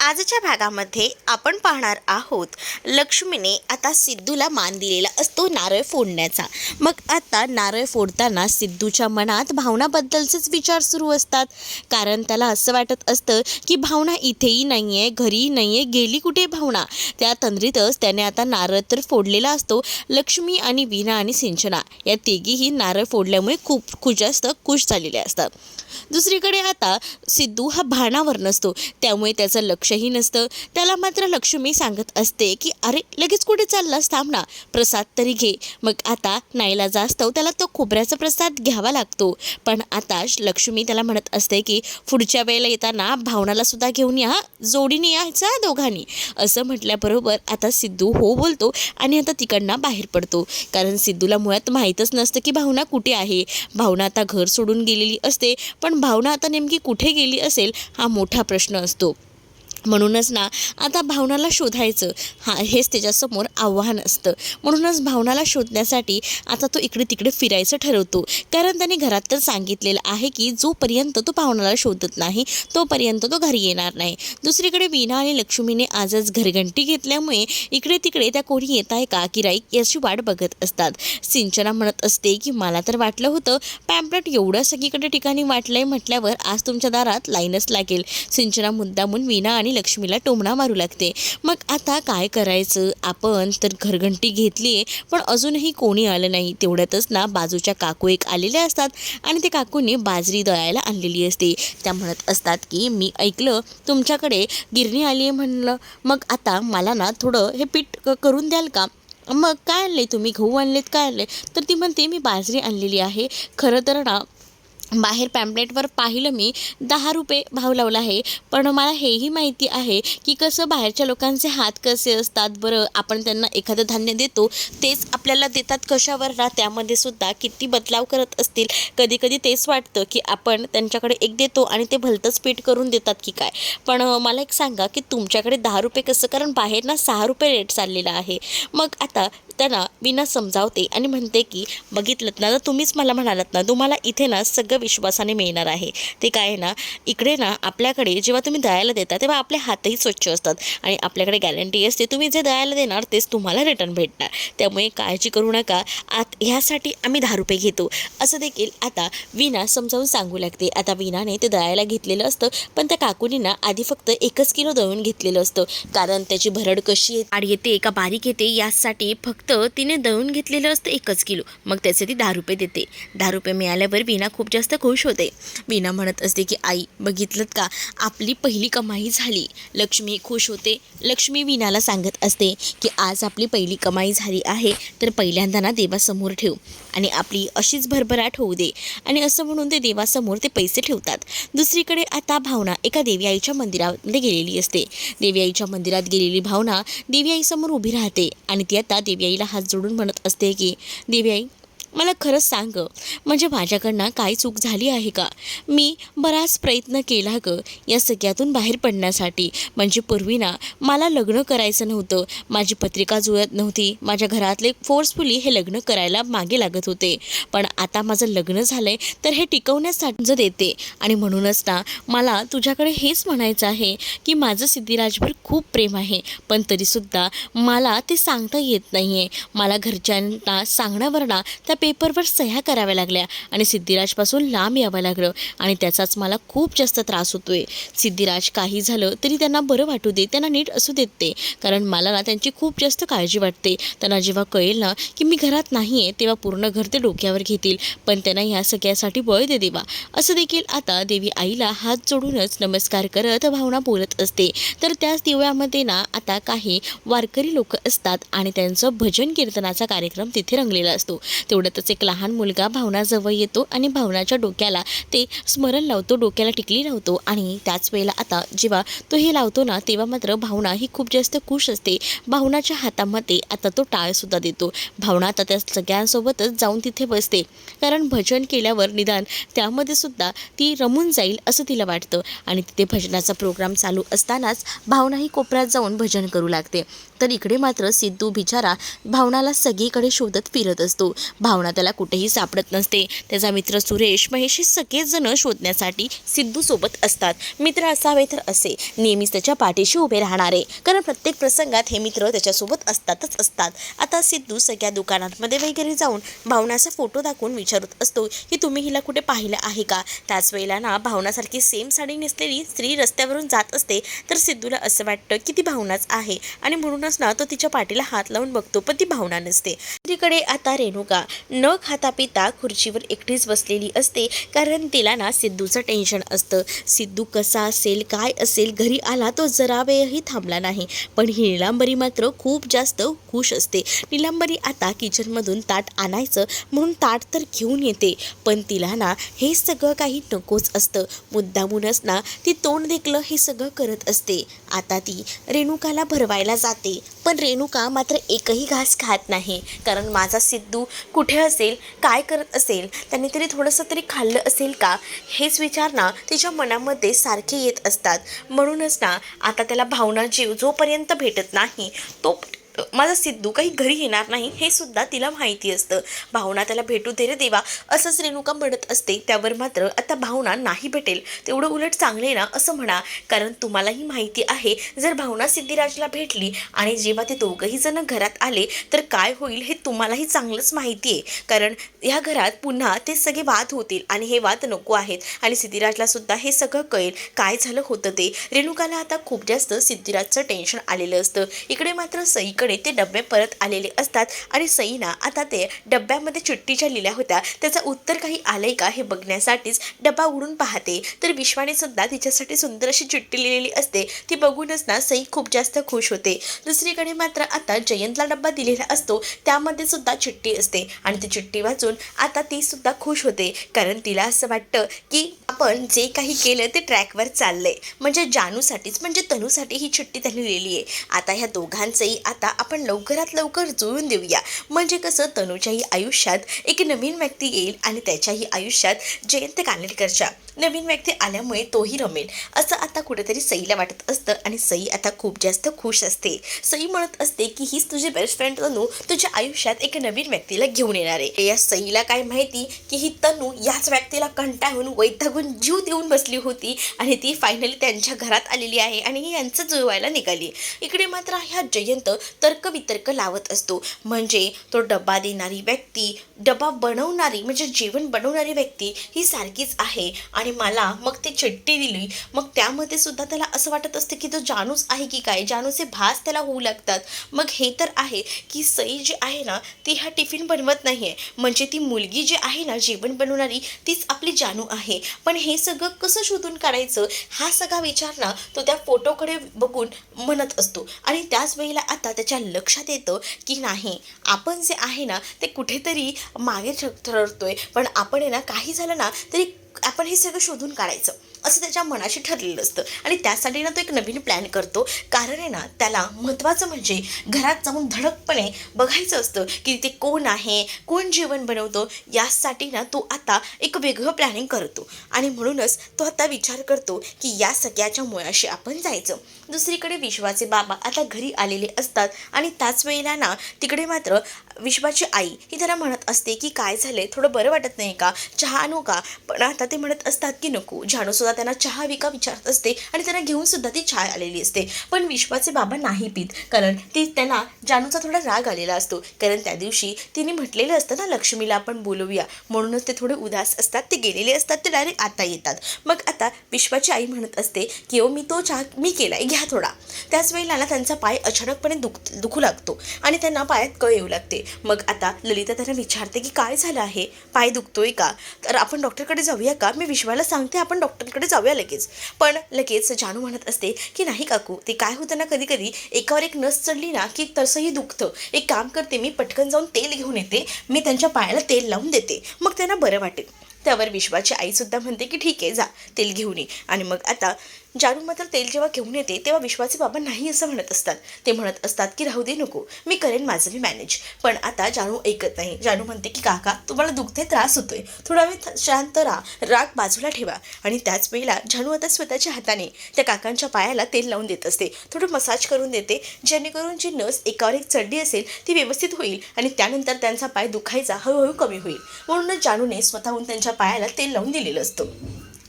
आजच्या भागामध्ये आपण पाहणार आहोत लक्ष्मीने आता सिद्धूला मान दिलेला असतो नारळ फोडण्याचा. मग आता नारळ फोडताना सिद्धूच्या मनात भावनाबद्दलचेच विचार सुरू असतात. कारण त्याला असं वाटत असतं की भावना इथेही नाही आहे घरीही नाही आहे गेली कुठे भावना? त्या तंद्रीतच त्याने आता नारळ तर फोडलेला असतो लक्ष्मी आणि वीणा आणि सिंचना या तिघीही नारळ फोडल्यामुळे खूप खूप जास्त खुश झालेले असतात. दुसरीकडे आता सिद्धू हा भानावर नसतो त्यामुळे त्याचं लक्ष लक्षही नसतं. त्याला मात्र लक्ष्मी सांगत असते की अरे लगेच कुठे चाललास? थांब ना. प्रसाद तरी घे. मग आता नाईला जास्तव त्याला तो खोबऱ्याचा प्रसाद घ्यावा लागतो. पण आता लक्ष्मी त्याला म्हणत असते की पुढच्या वेळेला येताना भावनाला सुद्धा घेऊन या. जोडीने यायचा दोघांनी. असं म्हटल्याबरोबर आता सिद्धू हो बोलतो आणि आता तिकडनं बाहेर पडतो. कारण सिद्धूला मुळात माहीतच नसतं की भावना कुठे आहे. भावना आता घर सोडून गेलेली असते. पण भावना आता नेमकी कुठे गेली असेल हा मोठा प्रश्न असतो. म्हणूनच ना आता भावनाला शोधायचं हा हेच त्याच्यासमोर आव्हान असतं. म्हणूनच भावनाला शोधण्यासाठी आता तो इकडे तिकडे फिरायचं ठरवतो. कारण त्याने घरात तर सांगितलेलं आहे की जोपर्यंत तो भावनाला शोधत नाही तोपर्यंत तो घरी येणार नाही. दुसरीकडे वीणा आणि लक्ष्मीने आजच घरघंटी घेतल्यामुळे इकडे तिकडे त्या कोणी येत आहे का की याची वाट बघत असतात. सिंचना म्हणत असते की मला तर वाटलं होतं पॅम्पलेट एवढं सगळीकडे ठिकाणी वाटलंय म्हटल्यावर आज तुमच्या दारात लाईनच लागेल. सिंचना मुद्दामून वीणा आणि लक्ष्मीला टोमणा मारू लागते. मग आता काय करायचं? आपण तर घरघंटी घेतली आहे पण अजूनही कोणी आलं नाही. तेवढ्यातच ना बाजूच्या काकू एक आलेल्या असतात आणि ते काकूंनी बाजरी दळायला आणलेली असते. त्या म्हणत असतात की मी ऐकलं तुमच्याकडे गिरणी आली आहे म्हणलं. मग आता मला ना थोडं हे पीठ करून द्याल का? मग काय आणले तुम्ही? गहू आणलेत काय आणले तर ती म्हणते मी बाजरी आणलेली आहे. खरं तर ना बाहेर पॅम्पलेटवर पाहिलं मी दहा रुपये भाव लावला आहे. पण मला हेही माहिती आहे की कसं बाहेरच्या लोकांचे हात कसे असतात बरं आपण त्यांना एखादं धान्य देतो तेच आपल्याला देतात कशावर ना त्यामध्ये सुद्धा किती बदलाव करत असतील. कधी कधी तेच वाटतं की आपण त्यांच्याकडे एक देतो आणि ते भलतंच पीठ करून देतात की काय. पण मला एक सांगा की तुमच्याकडे दहा रुपये कसं कारण बाहेर ना सहा रुपये रेट चाललेला आहे. मग आता त्यांना विना समजावते आणि म्हणते की बघितलं ना तर तुम्हीच मला म्हणालात ना तुम्हाला इथे ना सगळं विश्वासाने मिळणार आहे. ते काय आहे ना इकडे ना आपल्याकडे जेव्हा तुम्ही दयायला देता तेव्हा आपले हातही स्वच्छ असतात आणि आपल्याकडे गॅरंटी असते तुम्ही जे दयायला देणार तेच तुम्हाला रिटर्न भेटणार. त्यामुळे काळजी करू नका. आत ह्यासाठी आम्ही दहा रुपये घेतो. असं देखील आता विना समजावून सांगू लागते. आता विनाने ते दळायला घेतलेलं असतं पण त्या काकुनी ना आधी फक्त एकच किलो दळून घेतलेलं असतं. कारण त्याची भरड कशी आहे आड येते का बारीक येते यासाठी फक्त तिने दळून घेतलेलं असतं एकच किलो. मग त्याचे ती दहा रुपये देते. दहा रुपये मिळाल्यावर विना खूप जास्त खुश होते. विना म्हणत असते की आई बघितलं का? आपली पहिली कमाई झाली. लक्ष्मी खुश होते. लक्ष्मी वीणाला सांगत असते की आज आपली पहिली कमाई झाली आहे तर पहिल्यांदा ना देवासमोर ठेव. आणि आपली अशीच भरभराट होऊ दे. आणि असं म्हणून ते देवासमोर ते पैसे ठेवतात. दुसरीकडे आता भावना एका देवी आईच्या मंदिरामध्ये गेलेली असते. देवी आईच्या मंदिरात गेलेली भावना देवी आईसमोर उभी राहते. आणि ती आता देवी आईला हात जोडून म्हणत असते की देवी आई मला खरंच सांग म्हणजे माझ्याकडनं काय चूक झाली आहे का? मी बराच प्रयत्न केला ग या सगळ्यातून बाहेर पडण्यासाठी. म्हणजे पूर्वी ना मला लग्न करायचं नव्हतं. माझी पत्रिका जुळत नव्हती. माझ्या घरातले फोर्सफुली हे लग्न करायला मागे लागत होते. पण आता माझं लग्न झालंय तर हे टिकवण्यासाठी देते. आणि म्हणूनच ना मला तुझ्याकडे हेच म्हणायचं आहे की माझं सिद्धिराजवर खूप प्रेम आहे. पण तरीसुद्धा मला ते सांगता येत नाही आहे मला घरच्यांना सांगण्यावर ना त्या पेपरवर सह्या कराव्या लागल्या आणि सिद्धिराजपासून लांब यावं लागलं आणि त्याचाच मला खूप जास्त त्रास होतो आहे सिद्धिराज काही झालं तरी त्यांना बरं वाटू दे त्यांना नीट असू देत ते. कारण मला ना त्यांची खूप जास्त काळजी वाटते. त्यांना जेव्हा कळेल ना की मी घरात नाही आहे तेव्हा पूर्ण घर ते डोक्यावर घेतील. पण त्यांना ह्या सगळ्यासाठी बळ दे देवा. असं देखील आता देवी आईला हात जोडूनच नमस्कार करत भावना बोलत असते. तर त्याच दिव्यामध्ये ना आता काही वारकरी लोक असतात आणि त्यांचं भजन कीर्तनाचा कार्यक्रम तिथे रंगलेला असतो. तेवढं तेवढ्यातच एक लहान मुलगा भावनाजवळ येतो आणि भावनाच्या डोक्याला ते स्मरण लावतो डोक्याला टिकली लावतो आणि त्याच वेळेला आता जेव्हा तो हे लावतो ना तेव्हा मात्र भावना ही खूप जास्त खुश असते. भावनाच्या हातामध्ये आता तो टाळसुद्धा देतो. भावना आता त्या सगळ्यांसोबतच जाऊन तिथे बसते. कारण भजन केल्यावर निदान त्यामध्ये सुद्धा ती रमून जाईल असं तिला वाटतं. आणि तिथे भजनाचा प्रोग्राम चालू असतानाच भावनाही कोपऱ्यात जाऊन भजन करू लागते. तर इकडे मात्र सिद्धू बिचारा भावनाला सगळीकडे शोधत फिरत असतो. भावना भावना त्याला कुठेही सापडत नसते. त्याचा मित्र सुरेश महेश सगळेजण शोधण्यासाठी सिद्धूसोबत असतात. मित्र असावे तर असे. नेहमीच त्याच्या पाठीशी उभे राहणारे. कारण प्रत्येक प्रसंगात हे मित्र त्याच्यासोबत असतातच असतात. आता सिद्धू सगळ्या दुकानांमध्ये वगैरे जाऊन भावनाचा फोटो दाखवून विचारत असतो की तुम्ही हिला कुठे पाहिलं आहे का? त्याच वेळेला ना भावनासारखी सेम साडी नेसलेली स्त्री रस्त्यावरून जात असते. तर सिद्धूला असं वाटतं की ती भावनाच आहे. आणि म्हणूनच ना तो तिच्या पाठीला हात लावून बघतो पण ती भावना नसते. दुसरीकडे आता रेणुका. न खाता पिता खुर्चीवर एकटीच बसलेली असते कारण तिला ना सिद्धूचं टेन्शन असतं. सिद्धू कसा असेल काय असेल घरी आला तो जरा वेळही थांबला नाही. पण ही निलांबरी मात्र खूप जास्त खुश असते. निलांबरी आता किचनमधून ताट आणायचं म्हणून ताट तर घेऊन येते. पण तिला ना हे सगळं काही नकोच असतं. मुद्दामूनच ना ती तोंड देखलं हे सगळं करत असते. आता ती रेणुकाला भरवायला जाते. पण रेणुका मात्र एकही घास खात नाही. कारण माझा सिद्धू कुठे असेल काय करत असेल त्याने तरी थोडंसं तरी खाल्लं असेल का? हेच विचार ना तिच्या मनामध्ये सारखे येत असतात. म्हणूनच ना आता त्याला भावना जीव जोपर्यंत भेटत नाही तो माझा सिद्धू काही घरी येणार नाही हे सुद्धा तिला माहिती असतं. भावना त्याला भेटू दे रे देवा असंच रेणुका म्हणत असते. त्यावर मात्र आता भावना नाही भेटेल. तेवढं उलट चांगले ना असं म्हणा. कारण तुम्हालाही माहिती आहे जर भावना सिद्धिराजला भेटली आणि जेव्हा ते दोघंही जण घरात आले तर काय होईल हे तुम्हालाही चांगलंच माहिती आहे कारण ह्या घरात पुन्हा ते सगळे वाद होतील आणि हे वाद नको आहेत. आणि सिद्धिराजला सुद्धा हे सगळं कळेल काय झालं होतं ते. रेणुकाला आता खूप जास्त सिद्धिराजचं टेन्शन आलेलं असतं. इकडे मात्र सईकडे ते डबे परत आलेले असतात. आणि सईना आता ते डब्यामध्ये चिठ्ठीच्या लिहिल्या होत्या. त्याचं उत्तर काही आलंय का हे बघण्यासाठीच डबा उडून पाहते. तर विश्वाने सुद्धा तिच्यासाठी सुंदर अशी चिठ्ठी लिहिलेली असते. ती बघूनच ना सई खूप जास्त खुश होते. दुसरीकडे मात्र आता जयंतला डब्बा दिलेला असतो. त्यामध्ये सुद्धा चिठ्ठी असते. आणि ती चिठ्ठी वाचून आता ती सुद्धा खुश होते. कारण तिला असं वाटतं की आपण जे काही केलं ते ट्रॅकवर चाललंय. म्हणजे जानूसाठीच म्हणजे तनूसाठी ही चिठ्ठी त्यांनी लिहिली आहे. आता ह्या दोघांचंही आता आपण लवकरात लवकर जुळून देऊया. म्हणजे कसं तनूच्याही आयुष्यात एक नवीन व्यक्ती येईल आणि त्याच्याही आयुष्यात जयंत कानेटकरच्या नवीन व्यक्ती आल्यामुळे तोही रमेल. असं आता कुठेतरी सईला वाटत असतं आणि सई आता खूप जास्त खुश असते. सई म्हणत असते की हीच तुझी बेस्ट फ्रेंड तनू तुझ्या आयुष्यात एक नवीन व्यक्तीला घेऊन येणार आहे. या सईला काय माहिती की ही तनू याच व्यक्तीला कंटाळून वैतागून जीव देऊन बसली होती आणि ती फायनली त्यांच्या घरात आलेली आहे आणि ही यांचं जुळवायला निघाली. इकडे मात्र ह्या जयंत तर्कवितर्क लावत असतो. म्हणजे तो डबा देणारी व्यक्ती डबा बनवणारी म्हणजे जेवण बनवणारी व्यक्ती ही सारखीच आहे आणि मला मग ती चिठ्ठी दिली. मग त्यामध्ये सुद्धा त्याला असं वाटत असतं की तो जानूस आहे की काय? जानूचे भास त्याला होऊ लागतात. मग हे तर आहे की सई जी आहे ना ती हा टिफिन बनवत नाही आहे म्हणजे ती मुलगी जी आहे ना जेवण बनवणारी तीच आपली जानू आहे. पण हे सगळं कसं शोधून काढायचं? हा सगळा विचार ना तो त्या फोटोकडे बघून म्हणत असतो. आणि त्याच वेळेला आता त्याच्या लक्षात येतं की नाही आपण जे आहे ना ते कुठेतरी मागे ठ- ठरतोय पण आपण आहे ना काही झालं ना तरी आपण हे सगळं शोधून काढायचं. असं त्याच्या मनाशी ठरलेलं असतं. आणि त्यासाठी ना तो एक नवीन प्लॅन करतो. कारण आहे ना त्याला महत्त्वाचं म्हणजे घरात जाऊन धडकपणे बघायचं असतं की ते कोण आहे कोण जेवण बनवतो. यासाठी ना तो आता एक वेगळं प्लॅनिंग करतो. आणि म्हणूनच तो आता विचार करतो की या सगळ्याच्या मुळाशी आपण जायचं. दुसरीकडे विश्वाचे बाबा आता घरी आलेले असतात. आणि त्याच वेळेला ना तिकडे मात्र विश्वाची आई ही त्याला म्हणत असते की काय झालंय? थोडं बरं वाटत नाही का? चहा आणू का? पण आता ते म्हणत असतात की नको. जाणूसुद्धा त्यांना चहा विका विचारत असते आणि त्यांना घेऊनसुद्धा ती चहा आलेली असते. पण विश्वाचे बाबा नाही पित. कारण ती त्यांना जानूचा थोडा राग आलेला असतो. कारण त्या दिवशी तिने म्हटलेलं असतं ना लक्ष्मीला आपण बोलवूया. म्हणूनच ते थोडे उदास असतात. ते गेलेले असतात. ते डायरेक्ट आता येतात. मग आता विश्वाची आई म्हणत असते की ओ मी तो चहा मी केला आहे घ्या थोडा. त्याच वेळेला त्यांचा पाय अचानकपणे दुख दुखू लागतो आणि त्यांना पायात कळ येऊ लागते. मग आता ललिता त्यांना विचारते की काय झालं आहे? पाय दुखतोय का? तर आपण डॉक्टरकडे जाऊया का? मी विश्वाला सांगते आपण डॉक्टरकडे जाऊया लगेच. पण लगेच जानू म्हणत असते की नाही काकू ते काय होतं ना कधी कधी एकावर एक नस चढली ना की तसंही दुखतं. एक काम करते मी पटकन जाऊन तेल घेऊन येते. मी त्यांच्या पायाला तेल लावून देते. मग त्यांना बरं वाटेल. त्यावर विश्वाची आईसुद्धा म्हणते की ठीक आहे जा तेल घेऊन ये. आणि मग आता जानू मात्र तेल जेव्हा घेऊन येते तेव्हा विश्वाचे बाबा नाही असं म्हणत असतात. ते म्हणत असतात की राहू दे नको मी करेन माझं मी मॅनेज पण आता जानू ऐकत नाही. जानू म्हणते की काका तुम्हाला दुखते त्रास होतोय. थोडा वेळ शांत राहा. राग बाजूला ठेवा. आणि त्याच वेळेला जानू आता स्वतःच्या हाताने त्या काकांच्या पायाला तेल लावून देत असते. थोडं मसाज करून देते. जेणेकरून जी नस एकावर एक चढली असेल ती व्यवस्थित होईल आणि त्यानंतर त्यांचा पाय दुखायचा हळूहळू कमी होईल. म्हणूनच जानूने स्वतःहून त्यांच्या पायाला तेल लावून दिलेलं असतं.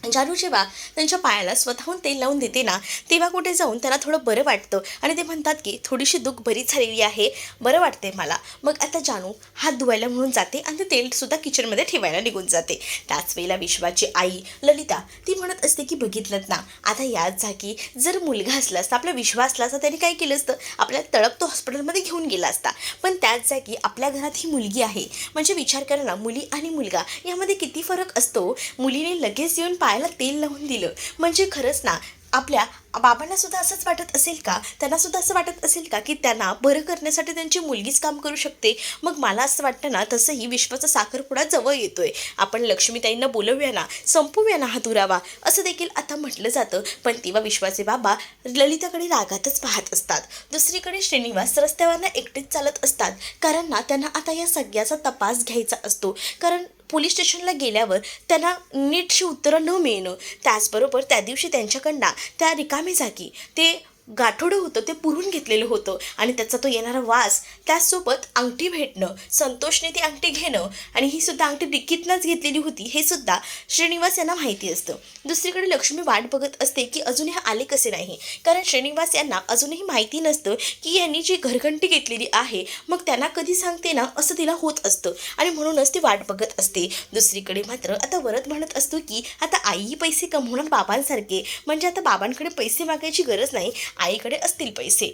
जानू जेव्हा त्यांच्या पायाला स्वतःहून तेल लावून देते ना तेव्हा कुठे जाऊन त्यांना थोडं बरं वाटतं. आणि ते म्हणतात की थोडीशी दुःख बरी झालेली आहे बरं वाटते मला. मग आता जानू हात धुवायला म्हणून जाते आणि ते तेलसुद्धा किचनमध्ये ठेवायला निघून जाते. त्याच वेळेला विश्वाची आई ललिता ती म्हणत असते की बघितलं ना आता याच जागी जर मुलगा असला असता आपला विश्वास असला असता त्याने काय केलं असतं? आपल्या तळप तो हॉस्पिटलमध्ये घेऊन गेला असता. पण त्याच जागी आपल्या घरात ही मुलगी आहे. म्हणजे विचार करा ना मुली आणि मुलगा यामध्ये किती फरक असतो? मुलीने लगेच येऊन पायाला तेल लावून दिलं. म्हणजे खरंच ना आपल्या बाबांना सुद्धा असंच वाटत असेल का? त्यांना सुद्धा असं वाटत असेल का की त्यांना बरं करण्यासाठी त्यांची मुलगीच काम करू शकते? मग मला असं वाटतं ना तसंही विश्वाचा साखरपुडा जवळ येतोय. आपण लक्ष्मीताईंना बोलवूया ना संपवूया ना हा दुरावा. असं देखील आता म्हटलं जातं. पण तेव्हा विश्वाचे बाबा ललिताकडे रागातच पाहत असतात. दुसरीकडे श्रीनिवास रस्त्यावरनं एकटेच चालत असतात. कारण ना त्यांना आता या सगळ्याचा तपास घ्यायचा असतो. कारण पोलीस स्टेशनला गेल्यावर त्यांना नीटशी उत्तरं न मिळणं त्याचबरोबर त्या दिवशी त्यांच्याकडनं त्या रिकामी जागी ते गाठोडं होतं ते पुरून घेतलेलं होतं आणि त्याचा तो येणारा वास त्याचसोबत अंगठी भेटणं संतोषने ती अंगठी घेणं आणि ही सुद्धा अंगठी डिक्कीतनंच घेतलेली होती हे सुद्धा श्रीनिवास यांना माहिती असतं. दुसरीकडे लक्ष्मी वाट बघत असते की अजूनही आले कसे नाही. कारण श्रीनिवास यांना अजूनही माहिती नसतं की यांनी जी घरघंटी घेतलेली आहे मग त्यांना कधी सांगते ना असं तिला होत असतं आणि म्हणूनच ती वाट बघत असते. दुसरीकडे मात्र आता वरद म्हणत असतो की आता आईही पैसे कमवणार बाबांसारखे. म्हणजे आता बाबांकडे पैसे मागायची गरज नाही. आईकडे असतील पैसे.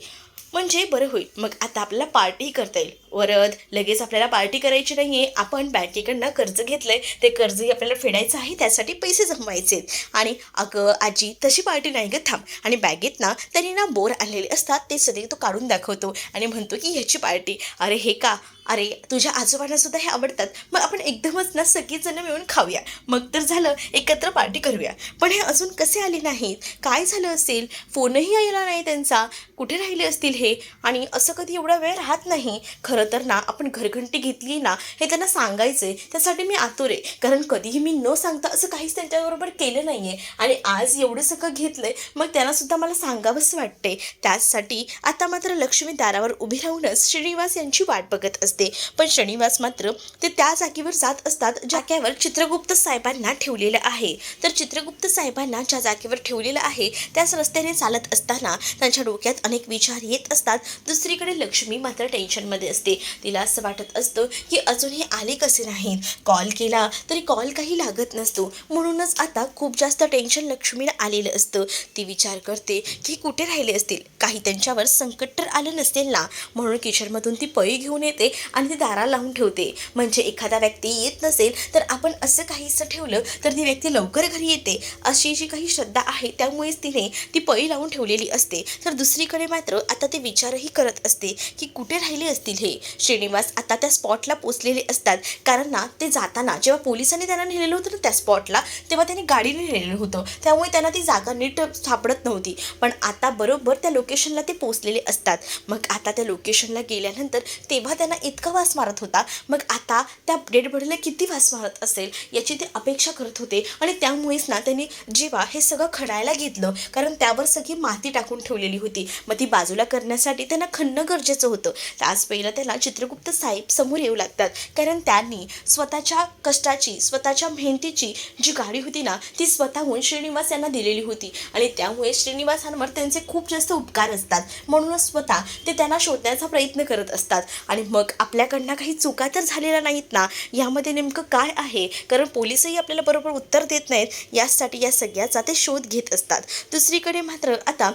म्हणजे बरं होईल. मग आता आपल्याला पार्टी करता येईल. वरद लगेच आपल्याला पार्टी करायची नाही आहे आपण बँकेकडनं कर्ज घेतलं आहे ते कर्जही आपल्याला फेडायचं आहे. त्यासाठी पैसे जमवायचे आहेत आणि अगं आजी तशी पार्टी नाही गं थांब. आणि बॅगेत ना त्यांनी ना बोर आणलेले असतात. ते सगळे तो काढून दाखवतो. आणि म्हणतो की ह्याची पार्टी. अरे हे का? अरे तुझ्या आजोबांना सुद्धा हे आवडतात. मग आपण एकदमच ना सगळीजणं मिळून खाऊया. मग तर झालं एकत्र पार्टी करूया. पण हे अजून कसे आले नाहीत? काय झालं असेल? फोनही आला नाही त्यांचा. कुठे राहिले असतील हे? आणि असं कधी एवढा वेळ राहत नाही. खरं तर ना आपण घरघंटी घेतली ना हे त्यांना सांगायचे त्यासाठी मी आतुर आहे. कारण कधीही मी न सांगता असं काहीच त्यांच्याबरोबर केलं नाही आहे आणि आज एवढं सगळं आहे मग त्यांनासुद्धा मला सांगावंसं वाटते त्याचसाठी आता मात्र लक्ष्मी दारावर उभी राहूनच श्रीनिवास यांची वाट बघत असते. पण श्रीनिवास मात्र ते त्या जागेवर जात असतात जाग्यावर चित्रगुप्त साहेबांना ठेवलेलं आहे. तर चित्रगुप्त साहेबांना ज्या जागेवर ठेवलेलं आहे त्याच रस्त्याने चालत असताना त्यांच्या डोक्यात अनेक विचार येत असतात. दुसरीकडे लक्ष्मी मात्र टेन्शनमध्ये असते. तिला असं वाटत असतं की अजूनही आले कसे नाहीत? कॉल केला तरी कॉल काही लागत नसतो. म्हणूनच आता खूप जास्त टेन्शन लक्ष्मीला आलेलं असतं. ती विचार करते की कुठे राहिले असतील? काही त्यांच्यावर संकट तर आलं नसेल ना? म्हणून किचनमधून ती पळी घेऊन येते आणि ती दारा लावून ठेवते. म्हणजे एखादा व्यक्ती येत नसेल तर आपण असं काहीसं ठेवलं तर ती व्यक्ती लवकर घरी येते. अशी जी काही श्रद्धा आहे त्यामुळेच तिने ती पळी लावून ठेवलेली असते. तर दुसरीकडे मात्र आता ते विचारही करत असते की कुठे राहिले असतील हे? श्रीनिवास आता त्या स्पॉटला पोचलेले असतात. कारण ना ते जाताना जेव्हा पोलिसांनी त्यांना नेलेलं होतं ना त्या स्पॉटला तेव्हा त्यांनी गाडीने नेलेलं होतं. त्यामुळे त्यांना ती जागा नीट सापडत नव्हती. पण आता बरोबर त्या लोकेशनला ते पोचलेले असतात. मग आता त्या लोकेशनला गेल्यानंतर तेव्हा त्यांना इतका वास मारत होता. मग आता त्या डेड बॉडीला किती वास मारत असेल याची ते अपेक्षा करत होते. आणि त्यामुळेच ना त्यांनी जेव्हा हे सगळं खणायला घेतलं. कारण त्यावर सगळी माती टाकून ठेवलेली होती. मग ती बाजूला करण्यासाठी त्यांना खणणं गरजेचं होतं. त्याच पहिलं त्याला चित्रगुप्त साहेब समोर येऊ लागतात. कारण त्यांनी स्वतःच्या कष्टाची स्वतःच्या मेहनतीची जी गाडी होती ना ती स्वतःहून श्रीनिवास यांना दिलेली होती. आणि त्यामुळे श्रीनिवासांवर त्यांचे खूप जास्त उपकार असतात. म्हणूनच स्वतः ते त्यांना शोधण्याचा प्रयत्न करत असतात. आणि मग आपल्याकडनं काही चुका तर झालेल्या नाहीत ना? यामध्ये नेमकं काय आहे? कारण पोलिसही आपल्याला बरोबर उत्तर देत नाहीत. यासाठी या सगळ्याचा ते शोध घेत असतात. दुसरीकडे मात्र आता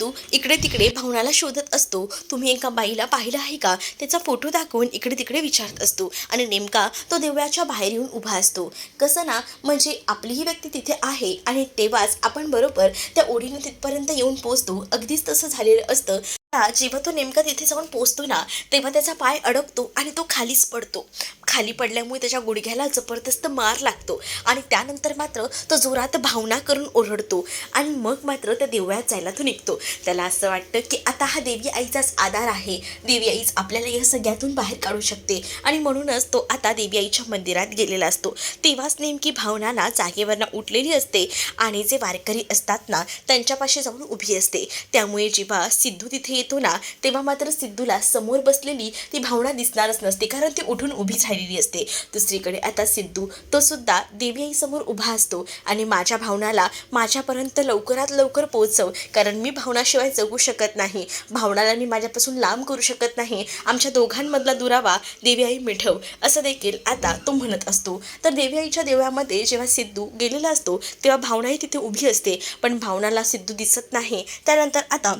तू इकडे तिकडे भावनाला शोधत असतो. तुम्ही एका बाईला पाहिलं आहे का? त्याचा फोटो दाखवून इकडे तिकडे विचारत असतो आणि नेमका तो देवळाच्या बाहेर येऊन उभा असतो. कसं ना? म्हणजे आपलीही व्यक्ती तिथे आहे आणि तेव्हाच आपण बरोबर त्या ओढीनं तिथपर्यंत येऊन पोचतो अगदीच तसं झालेलं असतं. जेव्हा तो नेमका तिथे जाऊन पोचतो ना तेव्हा त्याचा पाय अडकतो आणि तो खालीच पडतो. खाली पडल्यामुळे त्याच्या गुडघ्याला जबरदस्त मार लागतो आणि त्यानंतर मात्र तो जोरात भावना करून ओरडतो आणि मग मात्र त्या देवळात जायला तो निघतो. त्याला असं वाटतं की आता हा देवी आईचाच आधार आहे. देवी आईच आपल्याला या सगळ्यातून बाहेर काढू शकते आणि म्हणूनच तो आता देवी आईच्या मंदिरात गेलेला असतो. तेव्हाच नेमकी भावनाना जागेवरनं उठलेली असते आणि जे वारकरी असतात ना त्यांच्यापाशी जाऊन उभी असते. त्यामुळे जेव्हा सिद्धू तिथे येतो ना तेव्हा मात्र सिद्धूला समोर बसलेली ती भावना दिसणारच नसते कारण ती उठून उभी झालेली असते. दुसरीकडे आता सिद्धू तो सुद्धा देवी आईसमोर उभा असतो आणि माझ्या भावनाला माझ्यापर्यंत लवकरात लवकर पोहोचव कारण मी भावनाशिवाय जगू शकत नाही. भावनाला मी माझ्यापासून लांब करू शकत नाही. आमच्या दोघांमधला दुरावा देवी आई मिठव असं देखील आता तो म्हणत असतो. तर देवी आईच्या देवळामध्ये जेव्हा सिद्धू गेलेला असतो तेव्हा भावनाही तिथे उभी असते. पण भावनाला सिद्धू दिसत नाही. त्यानंतर आता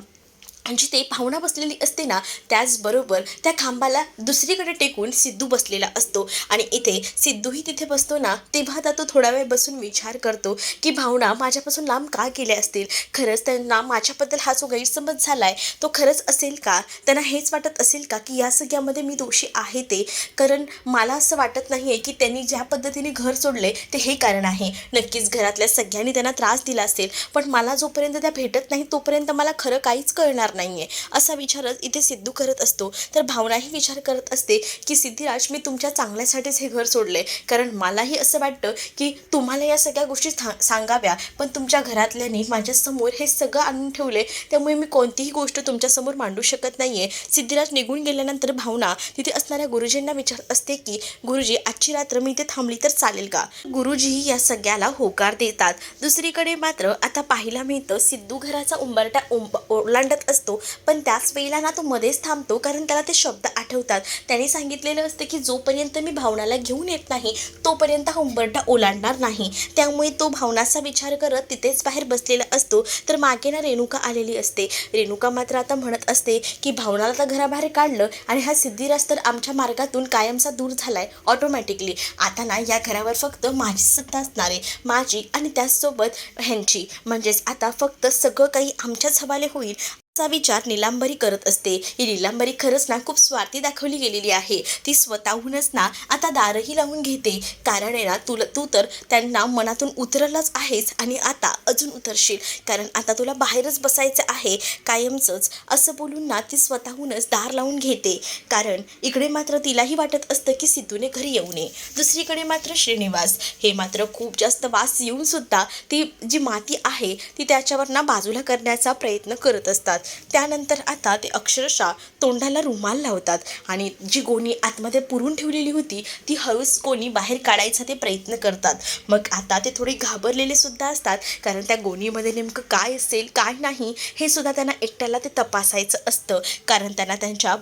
जिथे भावना बसलेली असते ना त्याचबरोबर त्या खांबाला दुसरीकडे टेकून सिद्धू बसलेला असतो. आणि इथे सिद्धूही तिथे बसतो ना तेव्हा आता तो थोडा वेळ बसून विचार करतो की भावना माझ्यापासून लांब का गेल्या असतील? खरंच त्यांना माझ्याबद्दल हा जो गैरसमज झाला आहे तो खरंच असेल का? त्यांना हेच वाटत असेल का की या सगळ्यामध्ये मी दोषी आहे ते? कारण मला असं वाटत नाही आहे की त्यांनी ज्या पद्धतीने घर सोडले ते हे कारण आहे. नक्कीच घरातल्या सगळ्यांनी त्यांना त्रास दिला असेल पण मला जोपर्यंत त्या भेटत नाही तोपर्यंत मला खरं काहीच कळणार नाहीये. असा विचारच इथे सिद्धू करत असतो. तर भावनाही विचार करत असते की सिद्धिराज मी तुमच्या चांगल्यासाठीच हे घर सोडले कारण मलाही असं वाटतं की तुम्हाला या सगळ्या गोष्टी था- सांगाव्या पण तुमच्या घरातल्यांनी माझ्यासमोर हे सगळं आणून ठेवले त्यामुळे मी कोणतीही गोष्ट तुमच्यासमोर मांडू शकत नाहीये. सिद्धिराज निघून गेल्यानंतर भावना तिथे असणाऱ्या गुरुजींना विचारत असते की गुरुजी आजची रात्र मी इथे थांबली तर चालेल का? गुरुजीही या सगळ्याला होकार देतात. दुसरीकडे मात्र आता पाहायला मिळतं सिद्धू घराचा उंबरटा उंब ओलांडत असतो पण त्याच वेळेला ना तो मध्येच थांबतो कारण त्याला ते शब्द आठवतात. त्याने सांगितलेलं असतं की जोपर्यंत मी भावनाला घेऊन येत नाही तोपर्यंत हा उंबरठा ओलांडणार नाही. त्यामुळे तो भावनाचा विचार करत तिथेच बाहेर बसलेला असतो. तर मागे ना रेणुका आलेली असते. रेणुका मात्र आता म्हणत असते की भावनाला तर घराबाहेर काढलं आणि हा सिद्धिराज तर आमच्या मार्गातून कायमचा दूर झालाय ऑटोमॅटिकली आता ना या घरावर फक्त माझी सत्ता असणार आहे माझी आणि त्याचसोबत ह्यांची. म्हणजेच आता फक्त सगळं काही आमच्याच हवाले होईल असा विचार निलांबरी करत असते. ही निलांबरी खरंच ना खूप स्वार्थी दाखवली गेलेली आहे. ती स्वतःहूनच ना आता दारही लावून घेते. कारण आहे ना तुला तू तर त्यांना मनातून उतरलाच आहेस आणि आता अजून उतरशील. कारण आता तुला बाहेरच बसायचं आहे. कायमचंच असं बोलून ना ती स्वतःहूनच दार लावून घेते. कारण इकडे मात्र तिलाही वाटत असतं की सिद्धूने घरी येऊ नये. दुसरीकडे मात्र श्रीनिवास. हे मात्र खूप जास्त वास येऊन सुद्धा ती जी माती आहे ती त्याच्यावर ना बाजूला करण्याचा प्रयत्न करत असतात. त्यानंतर आता ते अक्षरशः तोंडाला रुमाल लावतात आणि जी गोणी आतमध्ये पुरून ठेवलेली होती ती हळूच कोणी बाहेर काढायचा ते प्रयत्न करतात. मग आता ते थोडे घाबरलेले सुद्धा असतात कारण त्या गोणीमध्ये नेमकं काय असेल काय नाही हे सुद्धा त्यांना एकट्याला ते तपासायचं असतं. कारण त्यांना त्यांच्या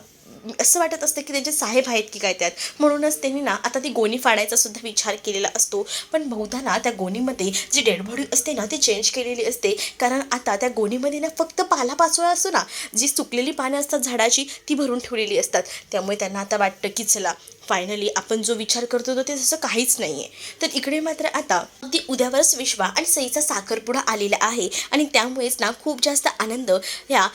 असं वाटत असतं की त्यांचे साहेब आहेत की काय त्यात. म्हणूनच त्यांनी ना आता ती गोणी फाडायचा सुद्धा विचार केलेला असतो. पण बहुधा ना त्या गोणीमध्ये जी डेड बॉडी असते ना ती चेंज केलेली असते. कारण आता त्या गोणीमध्ये ना फक्त पालापाचोळा असतो ना जी सुकलेली पानं असतात झाडाची ती भरून ठेवलेली असतात. त्यामुळे त्यांना आता वाटतं की चला फायनली आपण जो विचार करतो तो ते तसं काहीच नाही आहे तर इकडे मात्र आता ती उद्यावरच विश्वा आणि सईचा साखरपुडा आलेला आहे. आणि त्यामुळेच ना खूप जास्त आनंद ह्या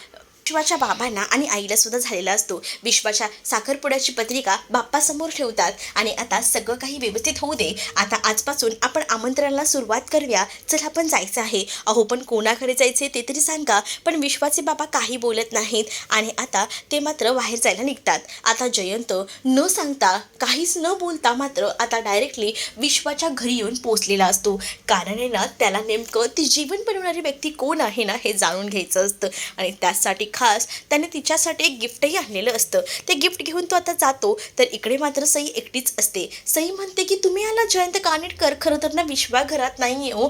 विश्वाच्या बाबांना आणि आईला सुद्धा झालेला असतो. विश्वाच्या साखरपुड्याची पत्रिका बाप्पासमोर ठेवतात. आणि आता सगळं काही व्यवस्थित होऊ दे. आता आजपासून आपण आमंत्रणाला सुरुवात करूया. चल आपण जायचं आहे. अहो पण कोणाकडे जायचे ते तरी सांगा. पण विश्वाचे बाबा काही बोलत नाहीत. आणि आता ते मात्र बाहेर जायला निघतात. आता जयंत न सांगता काहीच न बोलता मात्र आता डायरेक्टली विश्वाच्या घरी येऊन पोचलेला असतो. कारण आहे ना त्याला नेमकं ती जीवन बनवणारी व्यक्ती कोण आहे ना हे जाणून घ्यायचं असतं. आणि त्यासाठी खास त्याने तिच्यासाठी एक गिफ्टही आणलेलं असतं. ते गिफ्ट घेऊन तो आता जातो तर इकडे मात्र सई एकटीच असते. सई म्हणते की तुम्ही आला जयंत कानेटकर खरं तर ना विश्वा घरात नाही हो.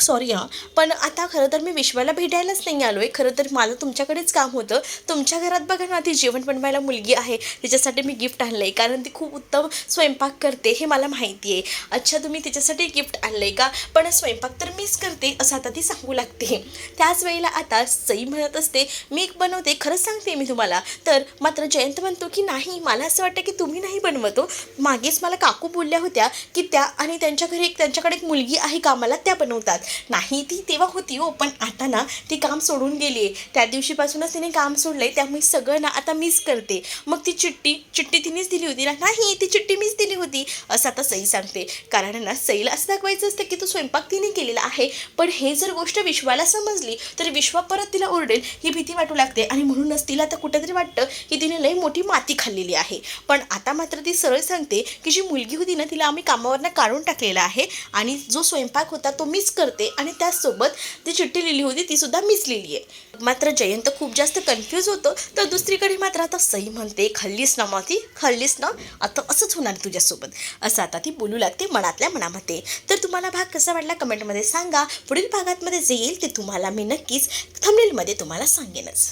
सॉरी हां. पण आता खरं तर मी विश्वाला भेटायलाच नाही आलो आहे खरं तर मला तुमच्याकडेच काम होतं. तुमच्या घरात बघा ना ती जेवण बनवायला मुलगी आहे. तिच्यासाठी मी गिफ्ट आणलं आहे कारण ती खूप उत्तम स्वयंपाक करते हे मला माहिती आहे अच्छा तुम्ही तिच्यासाठी गिफ्ट आणलं आहे का? पण स्वयंपाक तर मीच करते असं आता ती सांगू लागते. त्याच वेळेला आता सई म्हणत असते मी केक बनवते खरंच सांगते मी तुम्हाला. तर मात्र जयंत म्हणतो की नाही मला असं वाटतं की तुम्ही नाही बनवतो. मागेच मला काकू बोलल्या होत्या की त्या आणि त्यांच्या घरी एक त्यांच्याकडे एक मुलगी आहे कामाला त्या बनवतात. नाही ती तेव्हा होती हो पण आता ना ती काम सोडून गेली आहे त्या दिवशीपासूनच तिने काम सोडलंय त्यामुळे सगळं ना आता मिस करते. मग ती चिठ्ठी चिठ्ठी तिनेच दिली होती ना? नाही ती चिठ्ठी मीच दिली होती. असं आता सई सांगते. कारण ना सईला असं दाखवायचं असतं की तो स्वयंपाक तिने केलेला आहे. पण हे जर गोष्ट विश्वाला समजली तर विश्वा परत तिला ओरडेल. ही भीती वाटू लागते. आणि म्हणूनच तिला आता कुठेतरी वाटतं की तिने लई मोठी माती खाल्लेली आहे. पण आता मात्र ती सरळ सांगते की जी मुलगी होती ना तिला आम्ही कामावरनं काढून टाकलेला आहे आणि जो स्वयंपाक होता तो मीच करते आणि त्याचसोबत ती चिठ्ठी लिहिली होती ती सुद्धा मीच लिहिली आहे मात्र जयंत खूप जास्त कन्फ्यूज होतो. तर दुसरीकडे मात्र आता सई म्हणते खाल्लीस ना माती? खाल्लीस ना? आता असंच होणार तुझ्यासोबत. असं आता ती बोलू लागते मनातल्या मनामध्ये. तर तुम्हाला भाग कसा वाटला कमेंटमध्ये सांगा. पुढील भागातमध्ये जे येईल ते तुम्हाला मी नक्कीच थंबनेलमध्ये तुम्हाला सांगेनच.